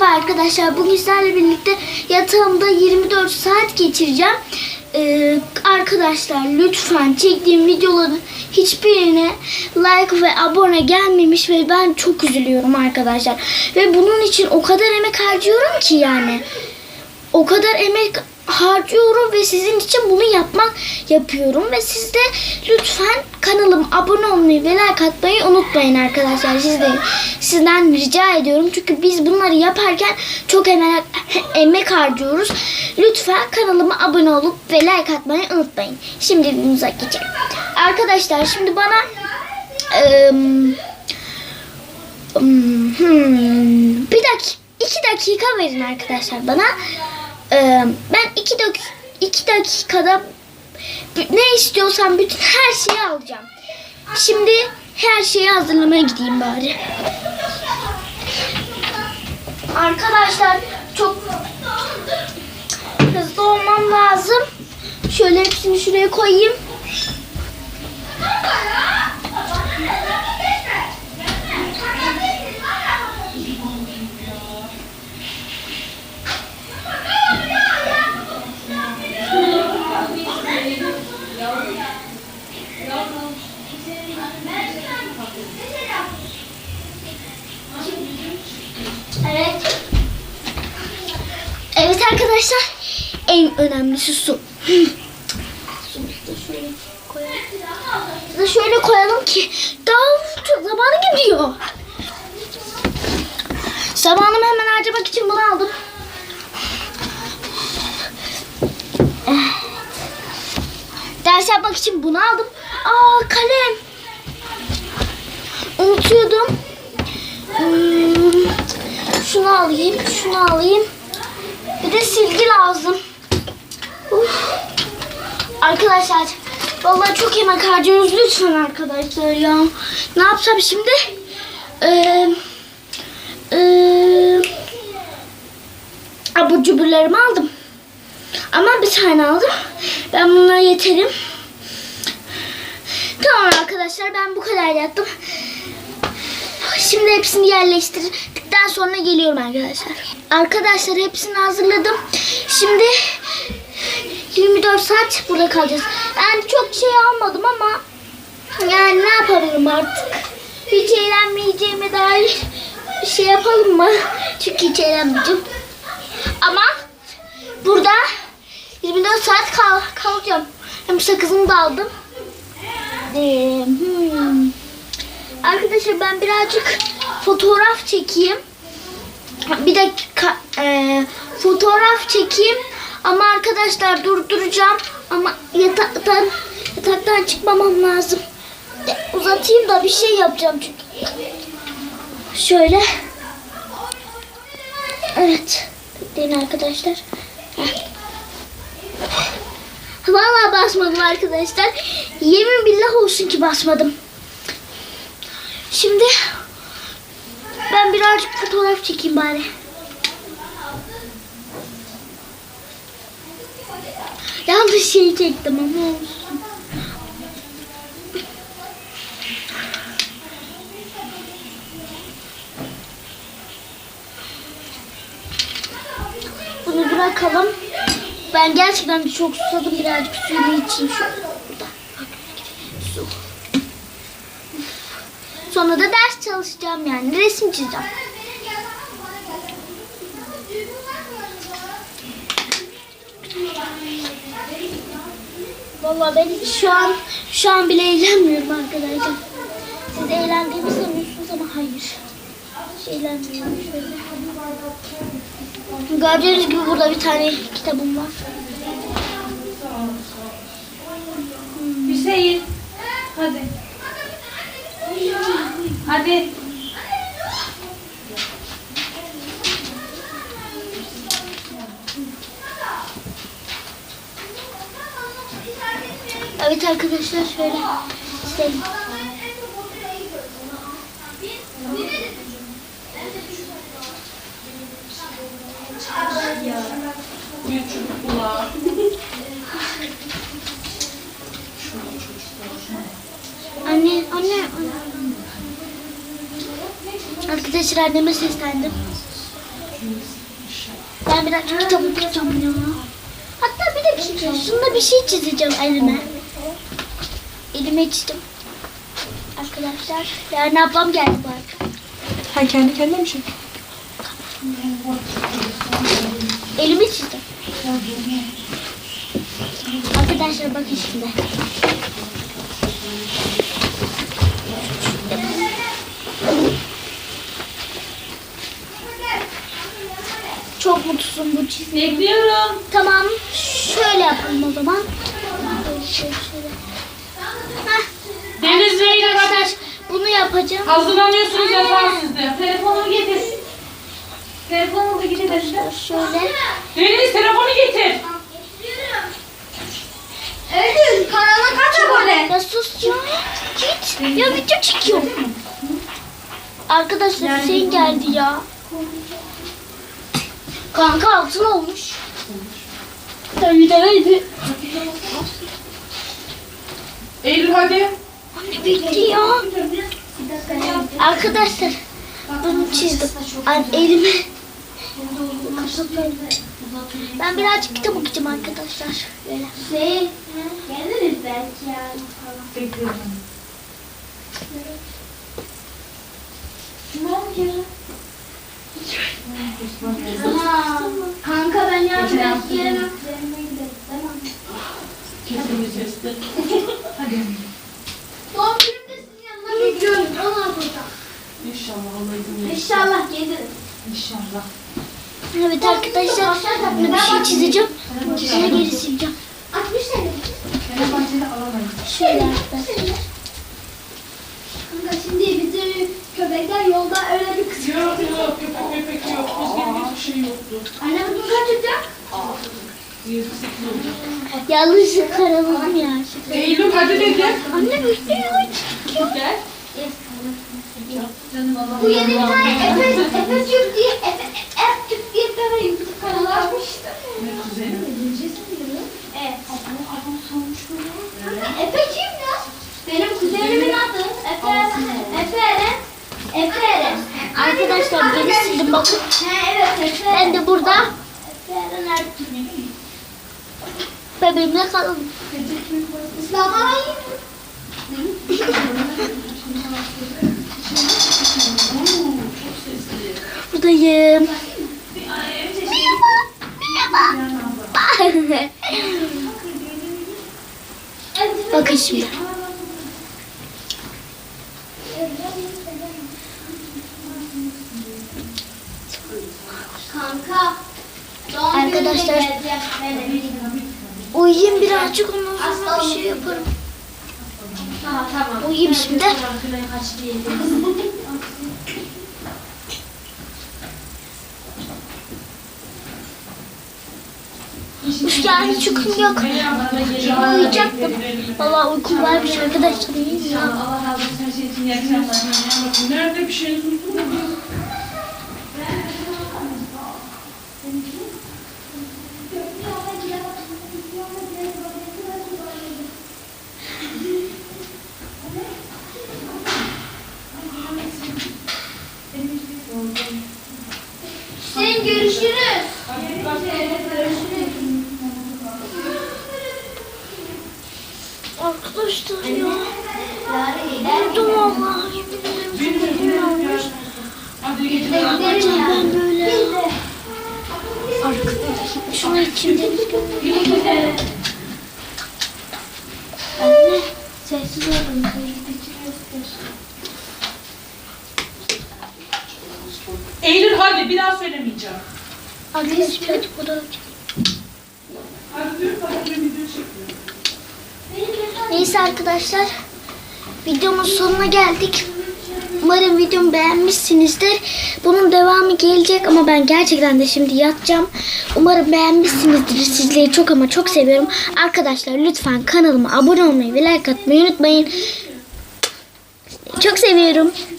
Merhaba arkadaşlar. Bugün sizlerle birlikte yatağımda 24 saat geçireceğim. Ee, arkadaşlar lütfen çektiğim videoların hiçbirine like ve abone gelmemiş ve ben çok üzülüyorum arkadaşlar. Ve bunun için o kadar emek harcıyorum ki yani. O kadar emek harcıyorum ve sizin için bunu yapmak yapıyorum ve siz de lütfen kanalıma abone olmayı ve like atmayı unutmayın arkadaşlar. Siz de sizden rica ediyorum çünkü biz bunları yaparken çok emek emek harcıyoruz. Lütfen kanalıma abone olup ve like atmayı unutmayın. Şimdi videomuza geçelim. Arkadaşlar şimdi bana ım, ım, hmm, bir dakika iki dakika verin arkadaşlar bana. Ee, ben iki, dak iki dakikada ne istiyorsam bütün her şeyi alacağım. Şimdi her şeyi hazırlamaya gideyim bari. Arkadaşlar çok hızlı olmam lazım. Şöyle hepsini şuraya koyayım. Evet. Evet arkadaşlar. En önemlisi su. Şöyle şöyle koyalım ki daha çok zamanı gidiyor. Zamanımı hemen harcamak için bunu aldım. Ders yapmak için bunu aldım. Aa kalem. Unutuyordum. Hmm, şunu alayım, şunu alayım. Bir de silgi lazım. Uf. Arkadaşlar, vallahi çok emek harcıyoruz lütfen arkadaşlar ya. Ne yapsam şimdi? Ee, ee, abur cuburlarımı aldım. Ama bir tane aldım. Ben bunlara yeterim. Tamam arkadaşlar ben bu kadar yaptım. Şimdi hepsini yerleştirdikten sonra geliyorum arkadaşlar. Arkadaşlar hepsini hazırladım. Şimdi 24 saat burada kalacağız. Yani çok şey almadım ama yani ne yapabilirim artık? Hiç eğlenmeyeceğime dair şey yapalım mı? Çünkü hiç eğlenmeyeceğim. Ama burada 24 saat kal kalacağım. Hem sakızımı da aldım. Ee, hmm. Arkadaşlar ben birazcık fotoğraf çekeyim. Bir dakika e, fotoğraf çekeyim. Ama arkadaşlar durduracağım. Ama yataktan yataktan çıkmamam lazım. E, uzatayım da bir şey yapacağım çünkü. Şöyle. Evet. Bekleyin arkadaşlar. Heh. Vallahi basmadım arkadaşlar. Yemin billah olsun ki basmadım. Şimdi ben birazcık fotoğraf çekeyim bari. Yanlış şeyi çektim ama olsun. Bunu bırakalım. Ben gerçekten çok susadım. Birazcık suyumu içeyim şu burada. Su. Sonra da ders çalışacağım yani. Resim çizeceğim. Vallahi ben şu an şu an bile eğlenmiyorum arkadaşlar. Siz eğlendiğimi sanıyorsunuz ama hayır. Hiç eğlenmiyorum şöyle. Gördüğünüz gibi burada bir tane kitabım var. Hüseyin. Hadi. Hadi. Evet arkadaşlar şöyle çocuk kulağı. Anne, anne. Arkadaşlar anneme seslendim. Ben biraz kitap okuyacağım ya. Hatta bir de bir şey, şunda bir şey çizeceğim elime. Elime çizdim. Arkadaşlar, yani ablam geldi arada. Ha kendi kendine mi şey? Elimi çizdim. Arkadaşlar bakın şimdi. Çok mutsuzum bu çizim. Bekliyorum. Tamam. Şöyle yapalım o zaman. Şöyle, şöyle. Heh, Deniz Bey'le arkadaşlar hadi. bunu yapacağım. Hazırlanıyorsunuz yatağa sizde. Telefonumu getir. Telefonumu da getir de. Şöyle. Deniz telefonu getir. Ödül kanala kaç abone? Ya sus ya. Git. Ya video çekiyorum. Arkadaşlar Hüseyin geldi ya. Kanka altın olmuş. Tabii de Eylül hadi. Anne bitti ya. Arkadaşlar bunu çizdim. Ay, elimi. Ben birazcık kitap okuyacağım arkadaşlar. Böyle. Şey, geliriz belki yani falan. Bekliyorum. Ama kanka ben belki gelemem. Kesin sesli. Hadi. Doğum günümde sizin yanına bekliyorum. Ona burada. İnşallah Allah izin verir. İnşallah gelirim. İnşallah. Evet arkadaşlar bir şey çizeceğim. Sonra geri sileceğim. 60 sene. Fenerbahçe'de alamayız. Şöyle arkadaşlar. Kanka şimdi bizim köpekler yolda öyle bir kız. Yok yok köpek köpek yok. Biz gibi hiçbir şey yoktu. Anne bugün kaçacak? 28 olacak. Yanlışlıkla karaladım ya. Eylül hadi dedi. Anne bekliyor. Gel. Bu yeni bir tane Efe, Efe Türk diye, Efe, Efe Türk diye bir tane YouTube kanalı açmıştı. Ne kuzenim? Evet. Kanka Efe kim ya? Benim kuzenimin adı Efe, Efe Eren. Efe Eren. Arkadaşlar geri sildim bakın. He evet Efe. Ben de burada Efe Eren Ertuğrul. Bebeğimle kalın. İslam'a Buradayım. Merhaba. Bakın şimdi. Kanka. Arkadaşlar. Uyuyayım birazcık ondan sonra bir şey yaparım. Tamam tamam. Uyuyayım şimdi. Üf yani çıkım yok. Uyuyacaktım. Valla uykum varmış arkadaşlar. Şey için iyi akşamlar. Nerede bir şey Ya. Uyudum valla. Yemin ederim ben böyle. Şunu içeyim deniz gönlüm. Anne sessiz olun. Eylül hadi bir daha söylemeyeceğim. Hadi bu da Hadi dur bak bir video çekiyorum. Neyse arkadaşlar videomun sonuna geldik. Umarım videomu beğenmişsinizdir. Bunun devamı gelecek ama ben gerçekten de şimdi yatacağım. Umarım beğenmişsinizdir. Sizleri çok ama çok seviyorum. Arkadaşlar lütfen kanalıma abone olmayı ve like atmayı unutmayın. Çok seviyorum.